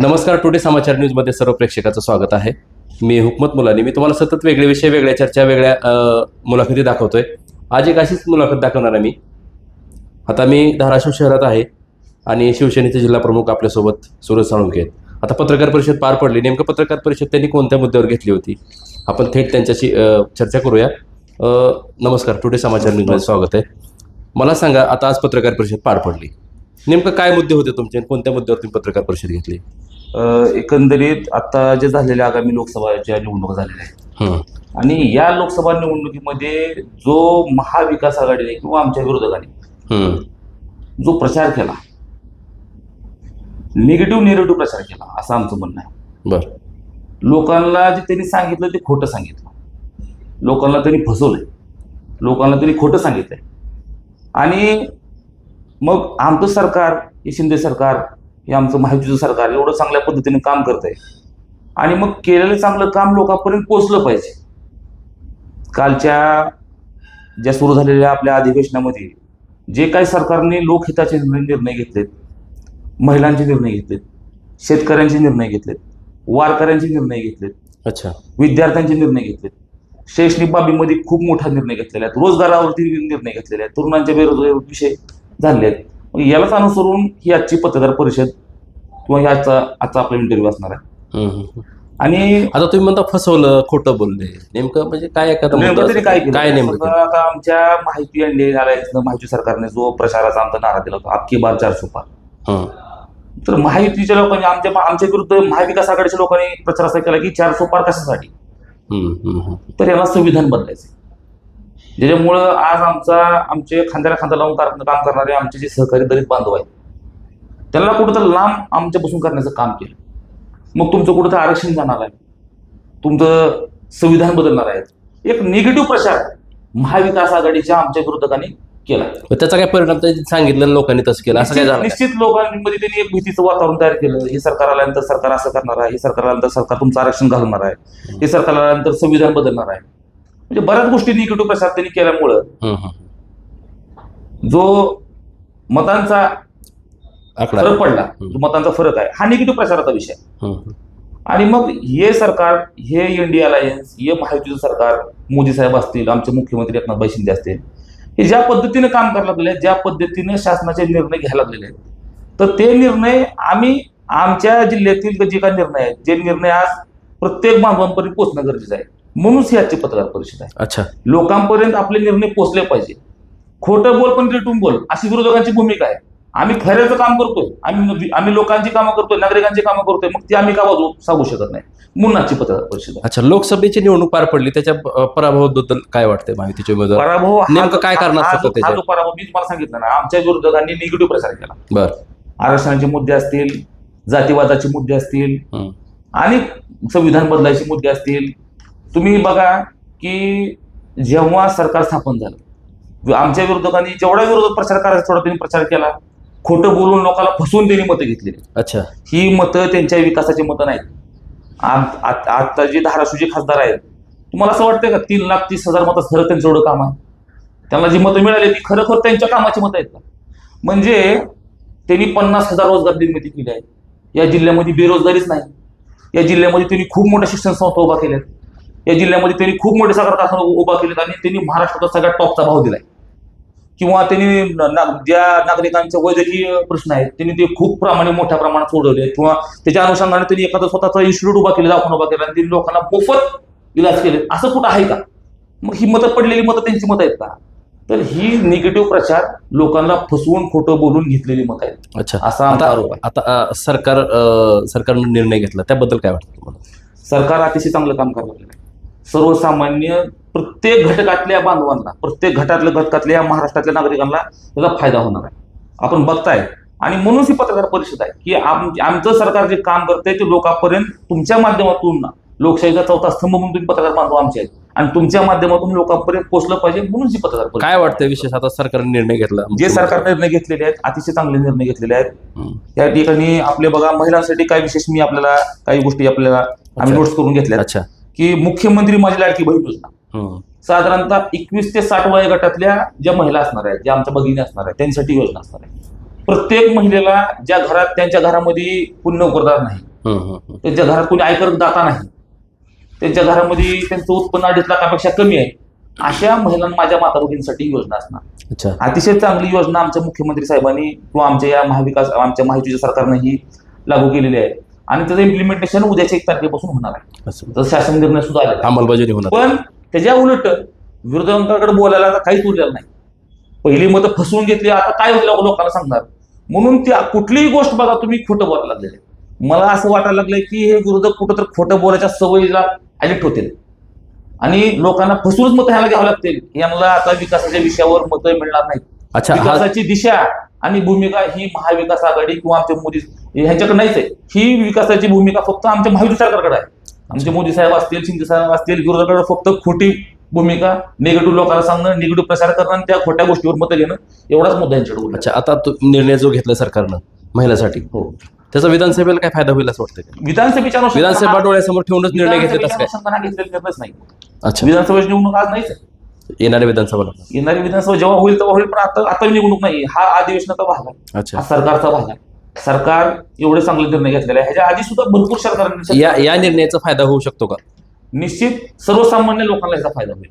नमस्कार टुडे समाचार न्यूजमध्ये सर्व प्रेक्षकाचं स्वागत आहे. मी हुकमत मुलानी. मी तुम्हाला सतत वेगळे विषय वेगळ्या चर्चा वेगळ्या मुलाखती दाखवतोय. आज एक अशीच मुलाखत दाखवणार आहे मी. आता मी धाराशिव शहरात आहे आणि शिवसेनेचे जिल्हा प्रमुख आपल्यासोबत सुरज साळुंके आहेत. आता पत्रकार परिषद पार पडली. नेमकं पत्रकार परिषद त्यांनी कोणत्या मुद्द्यावर घेतली होती? आपण थेट त्यांच्याशी चर्चा करूया. नमस्कार टुडे समाचार न्यूजमध्ये स्वागत आहे. मला सांगा आता आज पत्रकार परिषद पार पडली. नेमकं काय मुद्दे होते तुमचे? आणि कोणत्या मुद्द्यावर तुम्ही पत्रकार परिषद घेतली? अ, एकंदरीत आता जे झालेल्या आगामी लोकसभाच्या निवडणुका झालेल्या आहेत हं. आणि या लोकसभा निवडणुकीमध्ये जो महाविकास आघाडीने किंवा आमच्या विरोधकांनी हं. जो प्रचार केला निगेटिव्ह निगेटिव्ह प्रचार केला असं आमचं म्हणणं आहे. बर. लोकांना जे त्यांनी सांगितलं ते खोटं सांगितलं. लोकांना त्यांनी फसवलंय. लोकांना त्यांनी खोटं सांगितलंय. आणि मग आमचं सरकार हे शिंदे सरकार हे आमचं माहितीचं सरकार एवढं चांगल्या पद्धतीने काम करत आहे आणि मग केलेलं चांगलं काम लोकांपर्यंत पोचलं पाहिजे. कालच्या ज्या सुरू झालेल्या आपल्या अधिवेशनामध्ये जे काही सरकारने लोकहिताचे निर्णय घेतलेत महिलांचे निर्णय घेतलेत शेतकऱ्यांचे निर्णय घेतलेत वारकऱ्यांचे निर्णय घेतलेत अच्छा. विद्यार्थ्यांचे निर्णय घेतलेत. शैक्षणिक बाबीमध्ये खूप मोठा निर्णय घेतलेला आहे. रोजगारावरती निर्णय घेतलेले आहेत तरुणांच्या बेरोजगारी विषय झाले आहेत मग यालाच अनुसरून ही आजची पत्रकार परिषद किंवा ही आजचा आपला इंटरव्ह्यू असणार आहे. आणि आता तुम्ही म्हणता फसवलं खोटं बोलले नेमकं म्हणजे काय एखादं नेमकं मुद्दा तरी काय असेल? केलं काय नेमकं समजा? आता आमच्या माहिती आणि माहिती सरकारने जो प्रचाराचा आमचा नारा दिला होता अख्खी बार चार सुपार हं. तर माहितीच्या लोकांनी आमच्या आमच्या विरुद्ध महाविकास आघाडीच्या लोकांनी प्रचार असा केला की चार सुपार कशासाठी हं, हं, हं. तर याला संविधान बदलायचं ज्याच्यामुळं आज आमचा आमचे खांद्याला खांदा लावून काम करणारे आमचे जे सहकारी दलित बांधव आहेत त्यांना कुठंतरी लांब आमच्यापासून करण्याचं काम केलं. मग तुमचं कुठं आरक्षण जाणार आहे. तुमचं संविधान बदलणार आहे. एक निगेटिव्ह प्रचार महाविकास आघाडीच्या आमच्या विरोधकांनी केला. त्याचा काय परिणाम ते सांगितलं लोकांनी तसं केलं? असं काय झालं? निश्चित निश्चित लोकांमध्ये त्यांनी एक भीतीचं वातावरण तयार केलं. हे सरकार आल्यानंतर सरकार असं करणार आहे हे सरकार आल्यानंतर सरकार तुमचं आरक्षण घालणार आहे. हे सरकार आल्यानंतर संविधान बदलणार आहे. म्हणजे बऱ्याच गोष्टी निगेटिव्ह प्रचार त्यांनी केल्यामुळं. जो मतांचा फरक पडला जो मतांचा फरक आहे हा निगेटिव्ह प्रचाराचा विषय. आणि मग हे सरकार हे इंडिया अलायन्स हे महायुतीचं सरकार मोदी साहेब असतील आमचे मुख्यमंत्री एकनाथभाई शिंदे असतील हे ज्या पद्धतीने काम करायला लागलेले आहेत ज्या पद्धतीने शासनाचे निर्णय घ्यायला लागलेले आहेत तर ते निर्णय आम्ही आमच्या जिल्ह्यातील जे काही निर्णय आहेत जे निर्णय आज प्रत्येक बांधवांपर्यंत पोहोचणं गरजेचं आहे म्हणूनच ही आजची पत्रकार परिषद आहे. अच्छा. लोकांपर्यंत आपले निर्णय पोहोचले पाहिजे. खोटं बोल पण रेटून बोल अशी विरोधकांची भूमिका आहे. आम्ही खऱ्याचं काम करतोय. आम्ही आम्ही लोकांची कामं करतोय नागरिकांची कामं करतोय मग ती आम्ही का बाजू सांगू शकत नाही? म्हणून आजची पत्रकार परिषद. अच्छा लोकसभेची निवडणूक पार पडली. त्याच्या पराभवाबद्दल काय वाटतंय माहितीचे उमेदवार पराभव हा नेमकं काय कारणास्तव हा जो-? हा पराभव मी तुम्हाला सांगितलं ना आमच्या विरोधकांनी निगेटिव्ह प्रचार केला. बर. आरक्षणाचे मुद्दे असतील जातीवादाचे मुद्दे असतील. आणि संविधान बदलायचे मुद्दे असतील तुम्ही बघा की जेव्हा सरकार स्थापन झालं आमच्या विरोधकांनी जेवढा विरोधात प्रचार करायचा तेवढा त्यांनी प्रचार केला. खोटं बोलून लोकांना फसवून त्यांनी मतं घेतलेली अच्छा. ही मतं त्यांच्या विकासाची मतं नाहीत. आत- जे धाराशिवचे खासदार आहेत तुम्हाला असं वाटतंय का तीन लाख तीस हजार मतं खरं त्यांचं एवढं काम आहे त्यांना जी मतं मिळाली ती खरोखर त्यांच्या कामाची मतं आहेत का? म्हणजे त्यांनी पन्नास हजार रोजगार निर्मिती केली आहे. या जिल्ह्यामध्ये बेरोजगारीच नाही. या जिल्ह्यामध्ये त्यांनी खूप मोठ्या शिक्षण संस्था उभा केल्यात. या जिल्ह्यामध्ये त्यांनी खूप मोठे साखर कारखाना उभा केलेत आणि त्यांनी महाराष्ट्राचा सगळ्यात टॉपचा भाव दिलाय. किंवा त्यांनी ज्या नागरिकांचे वैद्यकीय प्रश्न आहेत त्यांनी ते खूप प्रमाणे मोठ्या प्रमाणात सोडवले. किंवा त्याच्या अनुषंगाने त्यांनी एखादा स्वतःचा इन्स्टिट्यूट उभा केले दवाखाना उभा केला आणि त्यांनी लोकांना मोफत इलाज केले. असं कुठं आहे का? मग ही मतं पडलेली मतं त्यांची मतं आहेत का? तर ही निगेटिव्ह प्रचार लोकांना फसवून खोटं बोलून घेतलेली मतं आहेत. अच्छा. असा आमचा आता आरोप आहे. आता सरकार सरकारनं निर्णय घेतला. त्याबद्दल काय वाटतं तुम्हाला? सरकार अतिशय चांगलं काम करायला सर्वसामान्य प्रत्येक घटकातल्या बांधवांना प्रत्येक घटातल्या घटकातल्या महाराष्ट्रातल्या नागरिकांना त्याचा फायदा होणार आहे. आपण बघताय. आणि म्हणून ही पत्रकार परिषद आहे की आम- आमचं सरकार जे काम करतंय ते लोकांपर्यंत तुमच्या माध्यमातून ना लोकशाहीचा चौथा स्तंभ म्हणून तुम्ही पत्रकार बांधव आमचे आहेत. आणि तुमच्या माध्यमातून लोकांपर्यंत पोहोचलं पाहिजे म्हणून ही पत्रकार काय वाटतंय विशेष आता सरकारने निर्णय घेतला? जे सरकार निर्णय घेतलेले आहेत अतिशय चांगले निर्णय घेतलेले आहेत. या ठिकाणी आपले बघा महिलांसाठी काय विशेष मी आपल्याला काही गोष्टी आपल्याला आम्ही. नोट्स करून घेतल्या अच्छा. की मुख्यमंत्री माझी लाडकी बहीण योजना. हं. साधारणतः एकवीस ते साठ वय गटातल्या ज्या महिला असणार आहेत ज्या आमच्या भगिनी असणार आहेत त्यांच्यासाठी योजना असणार आहे. प्रत्येक महिलेला ज्या घरात त्यांच्या घरामध्ये कोणी नोकरदार नाही हम्म, हम्म. त्यांच्या घरात कोणी आयकर दाता नाही त्यांच्या घरामध्ये त्यांचं उत्पन्न अडीच लाखापेक्षा कमी आहे अशा महिलांना माझ्या माता भगिनीसाठी योजना असणार. अतिशय चांगली योजना आमच्या मुख्यमंत्री साहेबांनी किंवा आमच्या या महाविकास आमच्या माहितीच्या सरकारने ही लागू केलेली आहे. आणि त्याचं इम्प्लिमेंटेशन उद्याच्या एक तारखेपासून होणार आहे. असं. तर शासन निर्णय सुद्धा आलेला आहे. अंमलबजावणी होणार. पण त्याच्या उलट विरोधकांकडे बोलायला आता काहीच उरलेलं नाही. पहिली मतं फसवून घेतली आता काय होईल लोकांना सांगणार. म्हणून ती कुठलीही गोष्ट बघा तुम्ही खोटं बोलायला लागलेले मला असं वाटायला लागलंय की हे विरोधक कुठं तर खोटं बोलायच्या सवयीला ऍडिक्ट होतील आणि लोकांना फसवूनच मतं ह्याला घ्यावं लागतील. यांना आता विकासाच्या विषयावर मतं मिळणार नाहीत. अच्छा हा विकासाची दिशा आणि भूमिका ही महाविकास आघाडी किंवा आमच्या मोदी ह्यांच्याकडे नाहीच आहे. ही विकासाची भूमिका फक्त आमच्या महायुती सरकारकडे आहे. आमचे मोदी साहेब असतील शिंदे साहेब असतील विरोधाकडे फक्त खोटी भूमिका निगेटिव्ह लोकांना सांगणं निगेटिव्ह प्रचार करणं त्या खोट्या गोष्टीवर मतं घेणं एवढाच मुद्दा यांच्याकडे उरला. अच्छा आता तो निर्णय जो घेतला सरकारनं महिलासाठी हो. त्याचा विधानसभेला काय फायदा होईल असं वाटतं? विधानसभेच्या विधानसभा डोळ्यासमोर ठेवूनच निर्णय घेतले घेतलेला नाही. अच्छा. विधानसभेची निवडणूक आज नाहीच आहे. येणाऱ्या विधानसभेला. येणारी विधानसभा जेव्हा होईल तेव्हा होईल पण आता आता निवडणूक नाही. हा अधिवेशनाचा भाग आहे. अच्छा. हा सरकारचा भाग आहे. सरकार एवढे चांगले निर्णय घेतलेले आहे. ह्याच्या आधी सुद्धा भरपूर सरकारने या या निर्णयाचा फायदा होऊ शकतो का? निश्चित सर्वसामान्य लोकांना याचा फायदा होईल.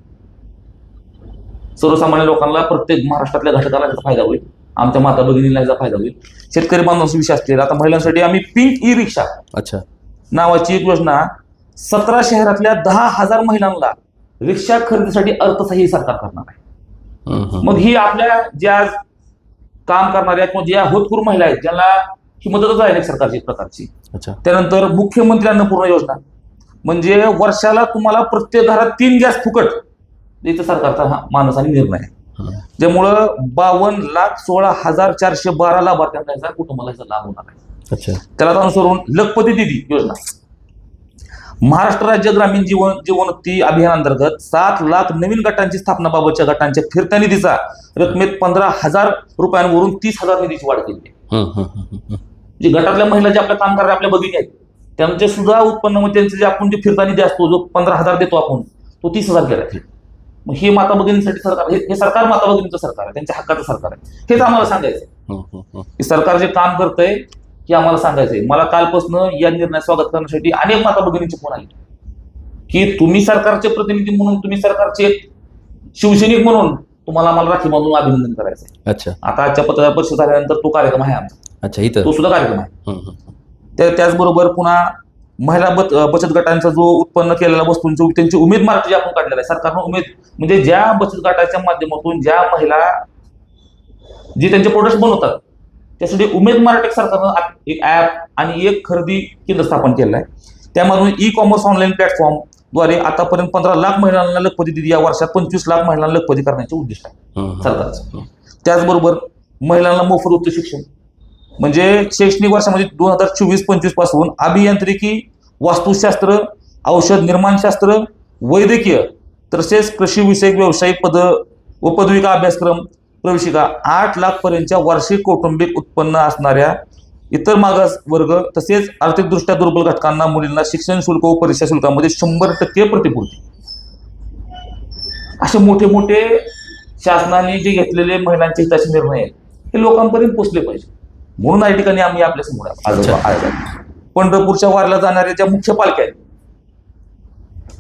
सर्वसामान्य लोकांना प्रत्येक महाराष्ट्रातल्या घटकाला याचा फायदा होईल. आमच्या माता भगिनीला याचा फायदा होईल. शेतकरी बांधवांचे विषय असतील. आता महिलांसाठी आम्ही पिंक ई रिक्षा अच्छा. नावाची एक योजना सतरा शहरातल्या दहा हजार महिलांना रिक्षा खरेदीसाठी अर्थसहाय्य सरकार करणार आहे. मग ही आपल्या ज्या काम करणाऱ्या किंवा ज्या होतकरू महिला आहेत ज्यांना ही मदतच आहे सरकारची एक प्रकारची. त्यानंतर मुख्यमंत्री अन्नपूर्णा योजना. म्हणजे वर्षाला तुम्हाला प्रत्येक घरात तीन गॅस फुकट याचा सरकारचा हा मानस आणि निर्णय. आहे. ज्यामुळं बावन्न लाख सोळा हजार चारशे बारा लाभार्थ्यांना याचा कुटुंबाला याचा लाभ होणार आहे. अच्छा. त्याला अनुसरून लखपती दिदी योजना. महाराष्ट्र राज्य ग्रामीण जीवन जीवनोन्नती अभियानांतर्गत सात लाख नवीन गटांची स्थापनाबाबतच्या गटांच्या फिरत्या निधीचा रकमेत पंधरा हजार रुपयांवरून तीस हजार निधीची वाढ केली आहे. हम्म, हम्म, हम्म, हम्म. जे घटातल्या महिला जे आपल्या काम करणाऱ्या आपल्या भगिनी आहेत त्यांचे सुद्धा उत्पन्न म्हणजे त्यांचे जे आपण जे फिरता निधी असतो जो पंधरा हजार देतो आपण तो तीस हजार केला मग हे माता भगिनीसाठी सरकार हे सरकार माता भगिनीचं सरकार आहे त्यांच्या हक्काचं सरकार आहे. हेच आम्हाला सांगायचं सरकार जे काम करतंय हे आम्हाला सांगायचंय. मला कालपासून या निर्णयात स्वागत करण्यासाठी अनेक माता भगिनींचे फोन आले. की तुम्ही सरकारचे प्रतिनिधी म्हणून तुम्ही सरकारचे शिवसैनिक म्हणून तुम्हाला आम्हाला राखी बांधून अभिनंदन करायचंय. अच्छा. आता आजच्या पत्रकार परिषद झाल्यानंतर तो कार्यक्रम आहे आमचा. अच्छा इथं? तो सुद्धा कार्यक्रम आहे. त्याचबरोबर पुन्हा महिला बच बचत गटांचा जो उत्पन्न केलेला वस्तूंची त्यांची उमेद मार्ग जे आपण काढलेला आहे सरकारनं उमेद म्हणजे ज्या बचत गटाच्या माध्यमातून ज्या महिला जे त्यांचे प्रोडक्ट बनवतात त्यासाठी उमेद एक सरकारनं एक ऍप आणि एक खरेदी केंद्र स्थापन केलं आहे त्यामधून ई कॉमर्स ऑनलाईन प्लॅटफॉर्मद्वारे आतापर्यंत पंधरा लाख महिलांना लखपती दिली. या वर्षात पंचवीस लाख महिलांना लखपती करण्याचे उद्दिष्ट आहे. सरकारचं. त्याचबरोबर महिलांना मोफत उच्च शिक्षण. म्हणजे शैक्षणिक वर्षामध्ये दोन हजार चोवीस पंचवीसपासून अभियांत्रिकी वास्तुशास्त्र औषध निर्माणशास्त्र वैद्यकीय तसेच कृषी विषयक व्यावसायिक पद व पदविका अभ्यासक्रम प्रवेशिका आठ लाख पर्यंतच्या वार्षिक कौटुंबिक उत्पन्न असणाऱ्या इतर मागास वर्ग तसेच आर्थिकदृष्ट्या दुर्बल घटकांना मुलींना शिक्षण शुल्क व परीक्षा शुल्कामध्ये शंभर टक्के प्रतिपूर्ती असे मोठे मोठे शासनाने जे घेतलेले महिलांच्या हिताचे निर्णय आहेत हे लोकांपर्यंत पोहोचले पाहिजे म्हणून या ठिकाणी आम्ही आपल्यासमोर. पंढरपूरच्या वारला जाणाऱ्या ज्या मुख्य पालख्या आहेत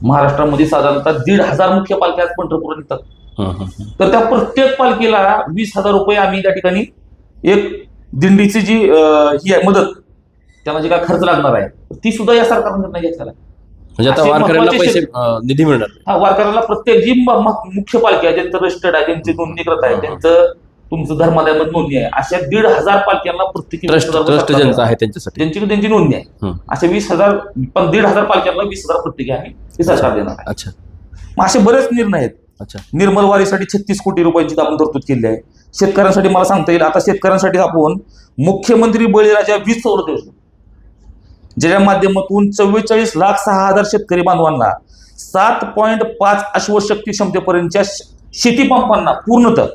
महाराष्ट्रामध्ये साधारणतः दीड हजार मुख्य पालख्या पंढरपूर निघतात. तर त्या प्रत्येक पालखीला वीस हजार रुपये आम्ही त्या ठिकाणी एक दिंडीची जी ही आहे मदत त्यांना जे काय खर्च लागणार आहे ती सुद्धा या सरकारने निर्णय घेतलेला आहे. म्हणजे आता महत्त्वाचे पैसे निधी मिळणार हा वारकऱ्याला प्रत्येक जी मुख्य पालखी आहे ज्यांचं रजिस्टर्ड आहे ज्यांची नोंदणीकृत आहे त्यांचं तुमचं धर्मादायामध्ये नोंदणी आहे अशा दीड हजार पालख्यांना प्रत्येकी ट्रस्ट ज्यांचं. आहे त्यांच्यासाठी. ज्यांची त्यांची नोंदणी आहे. अशा वीस हजार पण दीड हजार पालख्यांना वीस हजार प्रत्येकी आम्ही हे सरकार देणार आहे. अच्छा. मग असे बरेच निर्णय आहेत. अच्छा. निर्मल वारीसाठी छत्तीस कोटी रुपयांची आपण तरतूद केली आहे. शेतकऱ्यांसाठी मला सांगता येईल आता शेतकऱ्यांसाठी आपण मुख्यमंत्री बळीराजा वीज सौर योजना ज्याच्या माध्यमातून चव्वेचाळीस लाख सहा हजार शेतकरी बांधवांना सात पॉईंट पाच अश्वशक्ती क्षमतेपर्यंतच्या शेती पंपांना पूर्णतः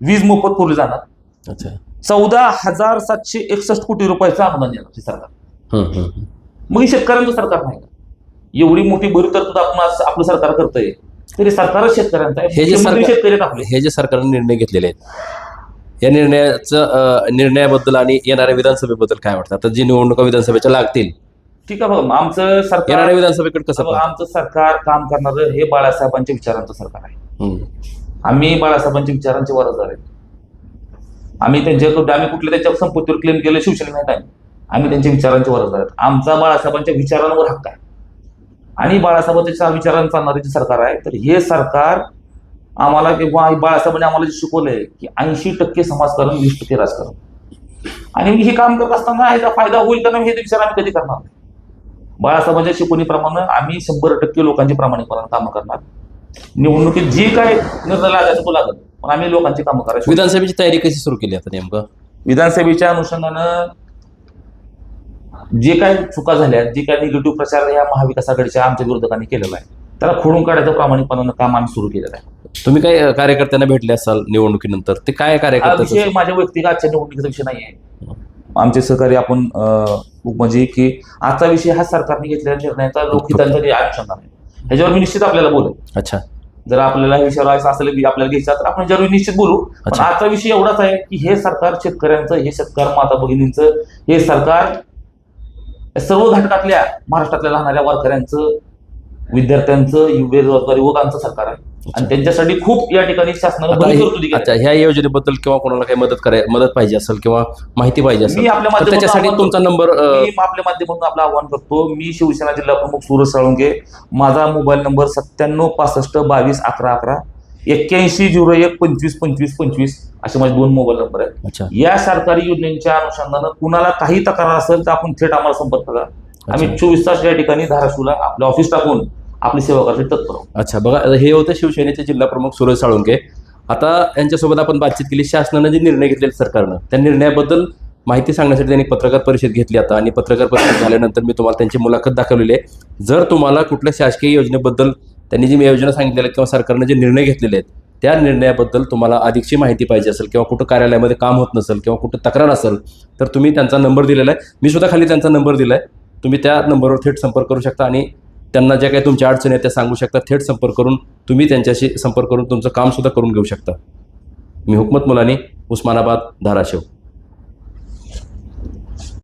वीज मोफत पुरली जाणार. अच्छा. चौदा हजार सातशे एकसष्ट कोटी रुपयाचं अनुदान देणार सरकार. मग हे शेतकऱ्यांचं सरकार नाही का? एवढी मोठी भरी तरतूद आपण आज आपलं सरकार करतंय. तरी सरकारच शेतकऱ्यांचं आहे. हे जे मुख्यमंत्री सरकार- शेतकरी आहेत आपले. हे जे सरकारने निर्णय घेतलेले आहेत या निर्णयाचं अं, निर्णयाबद्दल आणि येणाऱ्या विधानसभेबद्दल काय वाटतं? आता जी निवडणुका विधानसभेच्या लागतील ठीक आहे बघा आमचं सरकार येणाऱ्या विधानसभेकडे कसं पाहता? आमचं सरकार काम करणारं हे बाळासाहेबांच्या विचारांचं सरकार आहे. हम्म. आम्ही बाळासाहेबांच्या विचारांचे वारसदार आहेत. आम्ही त्यांच्याकडे आम्ही कुठल्या त्यांच्या संपत्तीवर क्लेम केलं शिवसेना नाही. आम्ही आम्ही त्यांच्या विचारांचे वारसदार आहेत. आमचा बाळासाहेबांच्या विचारांवर हक्क आहे. आणि बाळासाहेबांच्या विचारांचं चालणारे जे सरकार आहे तर हे सरकार आम्हाला किंवा बाळासाहेबांनी आम्हाला जे शिकवलंय की ऐंशी टक्के समाजकारण वीस टक्के राजकारण. आणि हे काम करत असताना ह्याचा फायदा होईल का नाही हे विचार आम्ही कधी करणार नाही. बाळासाहेबांच्या शिकवणीप्रमाणे आम्ही शंभर टक्के लोकांची प्रामाणिकपणे कामं करणार. निवडणुकीत जी काय निर्णय लागायचा तो लागत पण आम्ही लोकांची कामं करायची. विधानसभेची तयारी कशी सुरू केली आता नेमकं? विधानसभेच्या अनुषंगानं जे काय चुका झाल्या जे काय निगेटिव्ह प्रचार या महाविकास आघाडीच्या आमच्या विरोधकांनी केलेला आहे त्याला खोडून काढायचं प्रामाणिकपणानं काम आम्ही सुरू केलेलं आहे. तुम्ही काय कार्यकर्त्यांना भेटले असाल निवडणुकीनंतर ते काय कार्यकर्ते विषय माझ्या व्यक्तिगत आजच्या निवडणुकीचा विषय नाहीये. आमचे सहकारी आपण म्हणजे की आजचा विषय हा सरकारने घेतलेल्या निर्णयाचा लोकहितांचा अनुषंगाने आहे ह्याच्यावर मी निश्चित आपल्याला बोलेन. अच्छा. जर आपल्याला हे विषयावर व्हायचं असेल आपल्याला घ्यायचा तर आपण ज्यावेळी निश्चित बोलू. पण. आजचा विषय एवढाच आहे की हे सरकार शेतकऱ्यांचं हे सरकार माता भगिनींचं हे सरकार सर्व घटकातल्या महाराष्ट्रातल्या राहणाऱ्या वारकऱ्यांचं विद्यार्थ्यांचं बेरोजगार युवकांचं सरकार आहे आणि त्यांच्यासाठी खूप या ठिकाणी शासनानं. अच्छा ह्या योजनेबद्दल किंवा कोणाला काही मदत कराय मदत पाहिजे असेल किंवा माहिती पाहिजे मी असेल आपल्या त्याच्यासाठी आव्हान तुमचा. नंबर आपल्या माध्यमातून आपलं आव्हान करतो मी शिवसेना जिल्हा प्रमुख सूरज साळुंके माझा मोबाईल नंबर सत्त्याण्णव पासष्ट बावीस अकरा अकरा एक्क्याऐंशी झिरो एक पंचवीस पंचवीस पंचवीस असे माझे दोन मोबाईल नंबर आहेत. अच्छा. या सरकारी योजनेच्या अनुषंगानं कुणाला काही तक्रार असेल तर आपण थेट आम्हाला संपर्क करा. आम्ही चोवीस तास या ठिकाणी धाराशिवला आपलं ऑफिस टाकून आपली सेवा करण्यासाठी तत्पर आहोत. अच्छा बघा हे होते शिवसेनेचे जिल्हा प्रमुख सुरेश साळुंके. आता यांच्यासोबत आपण बातचीत केली शासनानं जे निर्णय घेतलेले सरकारनं त्या निर्णयाबद्दल माहिती सांगण्यासाठी त्यांनी पत्रकार परिषद घेतली आता. आणि पत्रकार परिषद झाल्यानंतर मी तुम्हाला त्यांची मुलाखत दाखवलेली आहे. जर तुम्हाला कुठल्या शासकीय योजनेबद्दल त्यांनी जी योजना सांगितलेल्या किंवा सरकारने जे निर्णय घेतलेले आहेत त्या निर्णयाबद्दल तुम्हाला अधिकची माहिती पाहिजे असेल किंवा कुठं कार्यालयामध्ये काम होत नसेल किंवा कुठं तक्रार असेल तर तुम्ही त्यांचा नंबर दिलेला आहे. मी सुद्धा खाली त्यांचा नंबर दिला आहे तुम्ही त्या नंबरवर थेट संपर्क करू शकता आणि त्यांना ज्या काही तुमच्या अडचणी आहेत त्या सांगू शकता. थेट संपर्क करून तुम्ही त्यांच्याशी संपर्क करून तुमचं कामसुद्धा करून घेऊ शकता. मी हुकमत मुलानी उस्मानाबाद धाराशिव.